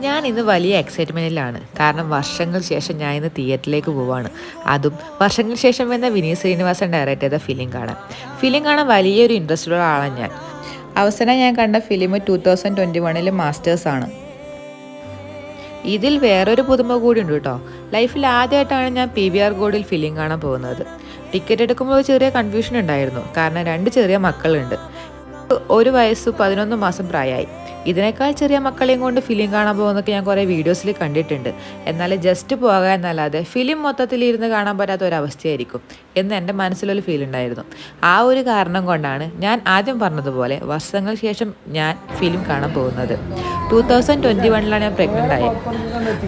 ഞാൻ ഇന്ന് വലിയ എക്സൈറ്റ്മെന്റിലാണ് കാരണം വർഷങ്ങൾ ശേഷം ഞാൻ ഇന്ന് തിയേറ്ററിലേക്ക് പോവാണ്. അതും വർഷങ്ങൾ ശേഷം വന്ന വിനീത് ശ്രീനിവാസൻ ഡയറക്റ്റ് ചെയ്ത ഫിലിം കാണാൻ. ഫിലിം കാണാൻ വലിയൊരു ഇൻട്രസ്റ്റുള്ള ആളാണ് ഞാൻ. അവസാനം ഞാൻ കണ്ട ഫിലിം ടു തൗസൻഡ് ട്വന്റി വണ്ണിലെ മാസ്റ്റേഴ്സാണ് ഇതിൽ വേറൊരു പുതുമ കൂടി ഉണ്ട് കേട്ടോ. ലൈഫിൽ ആദ്യമായിട്ടാണ് ഞാൻ പി വി ആർ ഗോഡിൽ ഫിലിം കാണാൻ പോകുന്നത്. ടിക്കറ്റ് എടുക്കുമ്പോൾ ചെറിയ കൺഫ്യൂഷൻ ഉണ്ടായിരുന്നു. കാരണം രണ്ട് ചെറിയ മക്കളുണ്ട്. ഒരു വയസ്സ് പതിനൊന്ന് മാസം പ്രായമായി. ഇതിനേക്കാൾ ചെറിയ മക്കളെയും കൊണ്ട് ഫിലിം കാണാൻ പോകുന്നൊക്കെ ഞാൻ കുറേ വീഡിയോസിൽ കണ്ടിട്ടുണ്ട്. എന്നാൽ ജസ്റ്റ് പോവുക എന്നല്ലാതെ ഫിലിം മൊത്തത്തിൽ ഇരുന്ന് കാണാൻ പറ്റാത്ത ഒരു അവസ്ഥയായിരിക്കും എന്ന് എന്റെ മനസ്സിലൊരു ഫീൽ ഉണ്ടായിരുന്നു. ആ ഒരു കാരണം കൊണ്ടാണ് ഞാൻ ആദ്യം പറഞ്ഞതുപോലെ വർഷങ്ങൾക്ക് ശേഷം ഞാൻ ഫിലിം കാണാൻ പോകുന്നത്. ടൂ തൗസൻഡ് ട്വന്റി വണ്ണിലാണ് ഞാൻ പ്രഗ്നന്റ് ആയത്.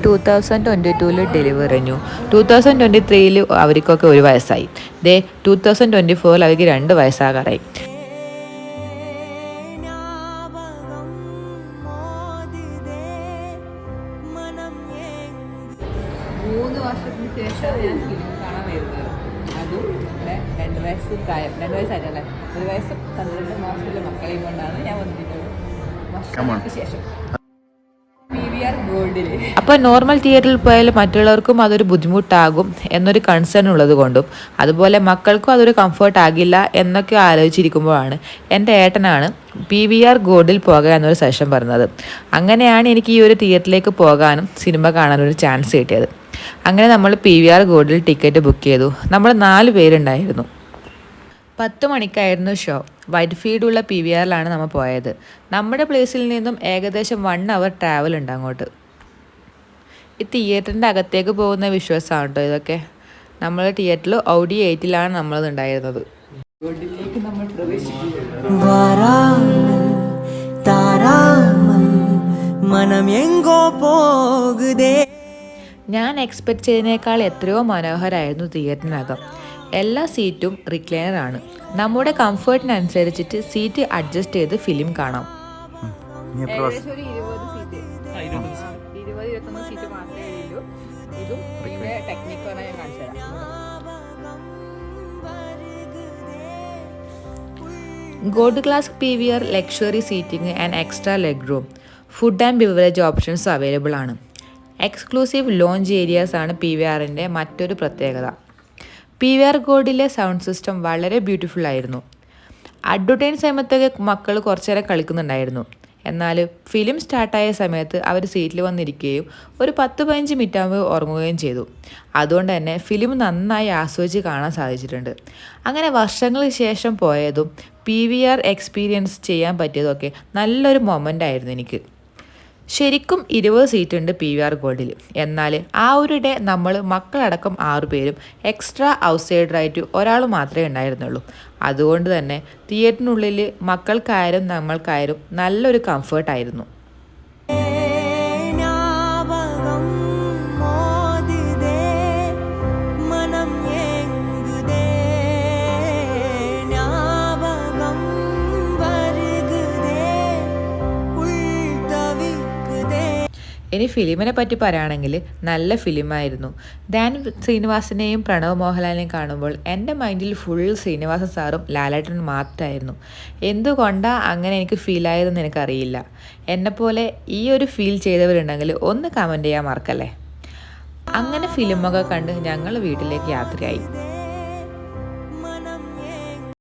ടൂ തൗസൻഡ് ട്വന്റി ടൂവിൽ ഡെലിവറി കഴിഞ്ഞു. ടൂ തൗസൻഡ് ട്വന്റി ത്രീയിൽ അവർക്കൊക്കെ ഒരു വയസ്സായി. ദേ ടൂ തൗസൻഡ് ട്വന്റി ഫോറിൽ അവർക്ക് രണ്ട് വയസ്സാകാറായി. മൂന്ന് വർഷത്തിന് ശേഷമാണ് ഞാൻ ഫിലിം കാണാൻ വരുന്നത്. അതും ഇവിടെ രണ്ട് വയസ്സ് പ്രായം രണ്ട് വയസ്സായിട്ടല്ലേ? ഒരു വയസ്സും പന്ത്രണ്ട് മാസത്തിലെ മക്കളെയും കൊണ്ടാണ് ഞാൻ വന്നിട്ടുള്ളത്. വർഷങ്ങൾക്ക് ശേഷം. അപ്പോൾ നോർമൽ തിയേറ്ററിൽ പോയാൽ മറ്റുള്ളവർക്കും അതൊരു ബുദ്ധിമുട്ടാകും എന്നൊരു കൺസേൺ ഉള്ളത് കൊണ്ടും. അതുപോലെ മക്കൾക്കും അതൊരു കംഫർട്ട് ആകില്ല എന്നൊക്കെ ആലോചിച്ചിരിക്കുമ്പോഴാണ് എന്റെ ഏട്ടനാണ് പി വി ആർ ഗോൾഡിൽ പോകുക എന്നൊരു സെഷൻ പറഞ്ഞത്. അങ്ങനെയാണ് എനിക്ക് ഈ ഒരു തിയേറ്ററിലേക്ക് പോകാനും സിനിമ കാണാനും ഒരു ചാൻസ് കിട്ടിയത്. അങ്ങനെ നമ്മൾ പി വി ആർ ഗോൾഡിൽ ടിക്കറ്റ് ബുക്ക് ചെയ്തു. നമ്മൾ നാല് പേരുണ്ടായിരുന്നു. പത്ത് മണിക്കായിരുന്നു ഷോ. വൈറ്റ്ഫീൽഡുള്ള പി വി ആറിലാണ് നമ്മൾ പോയത്. നമ്മുടെ പ്ലേസിൽ നിന്നും ഏകദേശം വൺ അവർ ട്രാവൽ ഉണ്ട് അങ്ങോട്ട്. ഈ തിയേറ്ററിന്റെ അകത്തേക്ക് പോകുന്ന വിശ്വാസമാണ് കേട്ടോ ഇതൊക്കെ നമ്മൾ തിയേറ്ററിൽ ഔഡി എയ്റ്റിലാണ് നമ്മളത് ഉണ്ടായിരുന്നത് ഞാൻ എക്സ്പെക്ട് ചെയ്തതിനേക്കാൾ എത്രയോ മനോഹരായിരുന്നു തിയേറ്ററിനകം. എല്ലാ സീറ്റും റിക്ലൈനർ ആണ്. നമ്മുടെ കംഫർട്ടിനനുസരിച്ചിട്ട് സീറ്റ് അഡ്ജസ്റ്റ് ചെയ്ത് ഫിലിം കാണാം. Gold class P V R luxury seating and extra leg room food and beverage options available ആണ്. എക്സ്ക്ലൂസീവ് ലോഞ്ച് ഏരിയാസ് ആണ് പി വി ആറിന്റെ മറ്റൊരു പ്രത്യേകത. പി വി ആർ ഗോഡിലെ സൗണ്ട് സിസ്റ്റം വളരെ ബ്യൂട്ടിഫുൾ ആയിരുന്നു. അഡ്വർടൈസ് സമയത്തൊക്കെ മക്കൾ കുറച്ചേരെ കളിക്കുന്നുണ്ടായിരുന്നു. എന്നാൽ ഫിലിം സ്റ്റാർട്ടായ സമയത്ത് അവർ സീറ്റിൽ വന്നിരിക്കുകയും ഒരു പത്ത് പതിനഞ്ച് മിനിറ്റ് ആകുമ്പോൾ ഉറങ്ങുകയും ചെയ്തു. അതുകൊണ്ട് തന്നെ ഫിലിം നന്നായി ആസ്വദിച്ച് കാണാൻ സാധിച്ചിട്ടുണ്ട്. അങ്ങനെ വർഷങ്ങൾക്ക് ശേഷം പോയതും പി വി ആർ എക്സ്പീരിയൻസ് ചെയ്യാൻ പറ്റിയതൊക്കെ നല്ലൊരു മൊമെന്റ് ആയിരുന്നു എനിക്ക്. ശരിക്കും ഇരുപത് സീറ്റുണ്ട് പി വി ആർ ഗോൾഡിൽ എന്നാൽ ആ ഒരു ഡേ നമ്മൾ മക്കളടക്കം ആറു പേരും എക്സ്ട്രാ ഔട്ട്സൈഡറായിട്ട് ഒരാൾ മാത്രമേ ഉണ്ടായിരുന്നുള്ളൂ. അതുകൊണ്ട് തന്നെ തിയേറ്ററിനുള്ളിൽ മക്കൾക്കായാലും നമ്മൾക്കായാലും നല്ലൊരു കംഫർട്ടായിരുന്നു. ഇനി ഫിലിമിനെ പറ്റി പറയുകയാണെങ്കിൽ നല്ല ഫിലിമായിരുന്നു. ദാൻ ശ്രീനിവാസിനെയും പ്രണവ് മോഹൻലാലിനെയും കാണുമ്പോൾ എന്റെ മൈൻഡിൽ ഫുൾ ശ്രീനിവാസൻ സാറും ലാലേട്ടൻ മാത്രമായിരുന്നു. എന്തുകൊണ്ടാണ് അങ്ങനെ എനിക്ക് ഫീൽ ആയതെന്ന് എനിക്കറിയില്ല. എന്നെപ്പോലെ ഈ ഒരു ഫീൽ ചെയ്തവരുണ്ടെങ്കിൽ ഒന്ന് കമന്റ് ചെയ്യാൻ മറക്കല്ലേ? അങ്ങനെ ഫിലിമൊക്കെ കണ്ട് ഞങ്ങൾ വീട്ടിലേക്ക് യാത്രയായി.